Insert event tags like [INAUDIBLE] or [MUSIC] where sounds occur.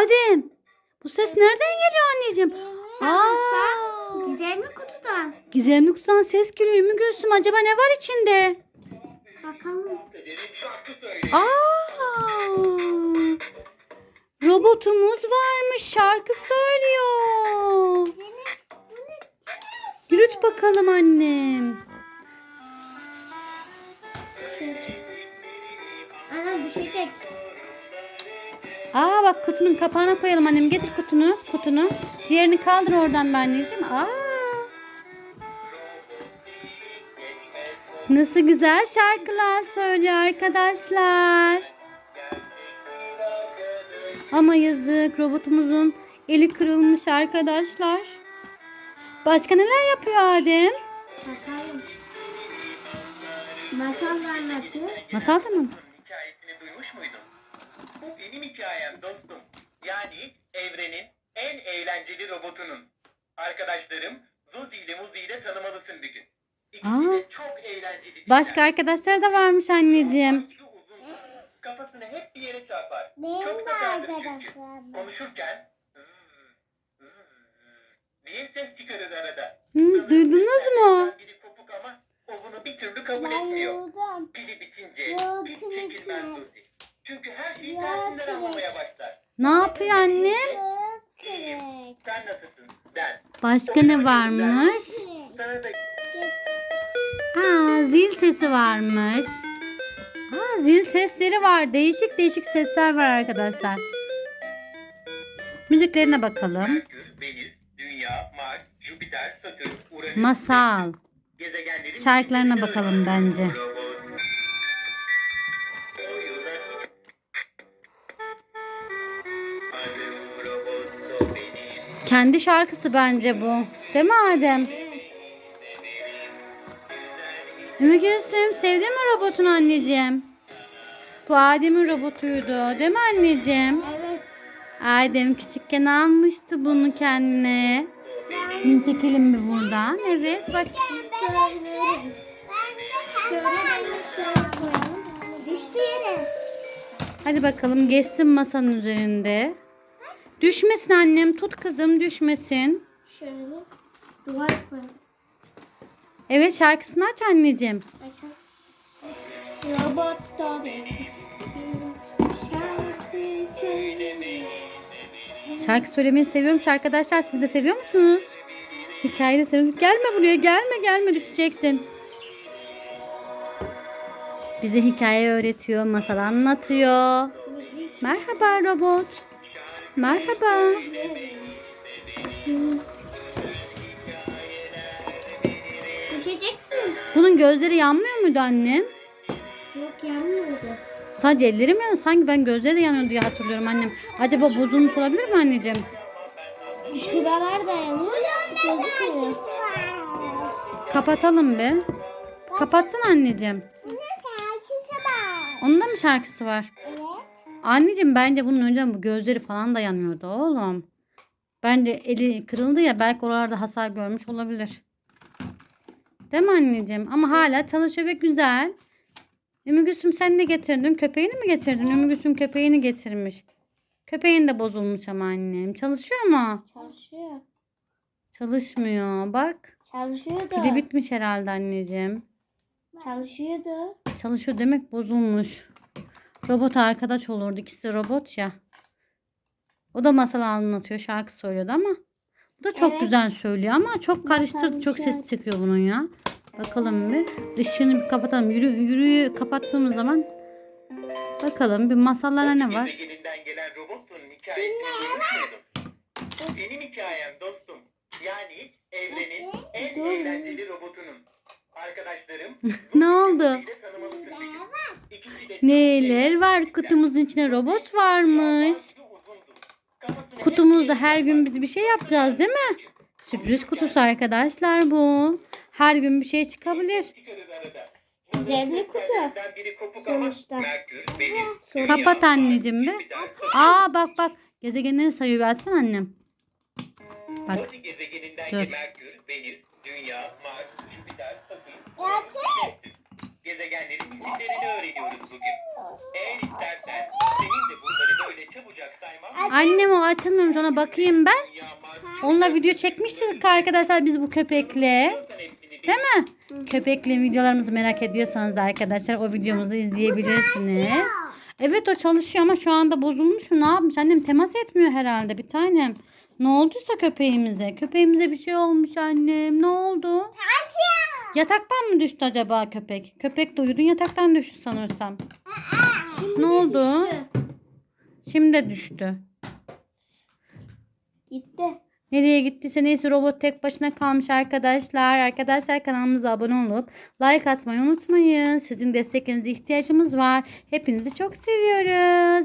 Adem bu ses nereden geliyor anneciğim? Aa, Güzel mi kutudan? Gizemli kutudan ses geliyor Ümmü Gülsüm. Acaba ne var içinde? Bakalım. Aa! Robotumuz varmış şarkı söylüyor. Yürüt bakalım annem. Ana düşecek. Aa bak kutunun kapağına koyalım annem. Getir kutunu, kutunu. Diğerini kaldır oradan ben anneciğim. Aa! Nasıl güzel şarkılar söylüyor arkadaşlar. Ama yazık robotumuzun eli kırılmış arkadaşlar. Başka neler yapıyor Adem? Bakalım. Masal da anlatıyor. Masal da mı? Bu benim hikayem dostum. Yani evrenin en eğlenceli robotunun. Arkadaşlarım Zuzi ile Muzi ile tanımalısın bir gün. İkisi de çok eğlenceli. Başka arkadaşlar da varmış anneciğim. Kafasını hep bir yere çarpar. Benim çok de arkadaşlarım. Konuşurken "Hmm, hmm, diye ses çıkarır arada. Hı, duydunuz mu? Biri kopuk ama o bunu bir türlü kabul Ben etmiyor. Pili bitince Yok, pil çekilmez gitmez. Ne yapıyor anne? Çok İyiyim. kırık. Sen nasılsın? Ben. Başka ne varmış? Aa, zil sesi varmış. Aa, zil sesleri var. Değişik değişik sesler var arkadaşlar. Müziklerine bakalım. Masal. Şarkılarına bakalım bence. Kendi şarkısı bence bu. Değil mi Adem? Ümmü Gülsüm sevdin mi robotun anneciğim? Bu Adem'in robotuydu. Değil mi anneciğim? Evet. Adem küçükken almıştı bunu kendine. Şimdi çekelim bir buradan. Evet bak. Şöyle şöyle koyalım. Düştü yere. Hadi bakalım geçsin masanın üzerinde. Düşmesin annem. Tut kızım düşmesin. Şöyle duvar koyalım. Evet şarkısını aç anneciğim. Açalım. Robot da şarkı söyle. Şarkı söylemeyi seviyorum arkadaşlar. Siz de seviyor musunuz? Hikayeyi de seviyorum. Gelme buraya gelme gelme düşeceksin. Bize hikaye öğretiyor, masal anlatıyor. Merhaba robot. Merhaba. Düşeceksin. Bunun gözleri yanmıyor muydu annem? Yok yanmıyordu. Sadece ellerim yanıyor. Sanki ben gözleri de yanıyor diye hatırlıyorum annem. Acaba bozulmuş olabilir mi anneciğim? Şuralar da yanıyor. Gözükmüyor. Kapatalım bir. Kapatsın anneciğim. Onun da mı şarkısı var? Anneciğim bence bunun önceden bu gözleri falan da yanmıyordu oğlum. Bence eli kırıldı ya belki oralarda hasar görmüş olabilir. Değil mi anneciğim? Ama hala çalışıyor ve güzel. Ümmü Gülsüm sen ne getirdin? Köpeğini mi getirdin? Ümmü Gülsüm köpeğini getirmiş. Köpeğin de bozulmuş ama annem. Çalışıyor mu? Çalışıyor. Çalışmıyor. Bak. Çalışıyordu. Pili bitmiş herhalde anneciğim. Çalışıyordu. Çalışıyor demek bozulmuş. Robot arkadaş olurdu. İkisi de robot ya. O da masal anlatıyor. Şarkı söylüyordu ama. Bu da çok Evet. güzel söylüyor ama çok karıştırdı. Çok şarkı. ses çıkıyor bunun ya. Bakalım bir. Işığını bir kapatalım. Yürü, yürüyü kapattığımız zaman bakalım bir masallara ne var? Gezegeninden gelen robotun hikayesini duymuş muydun? Bu benim hikayem dostum. Yani evrenin en eğlenceli robotunun. Arkadaşlarım [LAUGHS] Ne oldu? Neler var? Kutumuzun içine robot varmış. Kutumuzda her gün biz bir şey yapacağız değil mi? Sürpriz kutusu arkadaşlar bu. Her gün bir şey çıkabilir. Gizemli kutu. Gezegenden biri kopuk ama Sonuçta. Kapat anneciğim bir. Aa bak bak. Gezegenleri sayıyor. Versene annem. Bak. Dur. Gezegenlerin isimlerini öğreniyoruz bugün. Eğer istersen senin de bunları böyle çabucak saymam. Annem o açılmıyormuş ona bakayım ben. Onunla video çekmiştik arkadaşlar biz bu köpekle. Değil mi? Köpekle videolarımızı merak ediyorsanız arkadaşlar o videomuzu izleyebilirsiniz. Evet o çalışıyor ama şu anda bozulmuş mu? Ne yapmış? Annem temas etmiyor herhalde bir tanem. Ne olduysa köpeğimize. Köpeğimize bir şey olmuş annem. Ne oldu? Yataktan mı düştü acaba köpek? Köpek de uyudun yataktan düştü sanırsam. Şimdi Ne oldu? düştü. Şimdi de düştü. Gitti. Nereye gittiyse neyse robot tek başına kalmış arkadaşlar. Arkadaşlar kanalımıza abone olup like atmayı unutmayın. Sizin desteklerinize ihtiyacımız var. Hepinizi çok seviyoruz.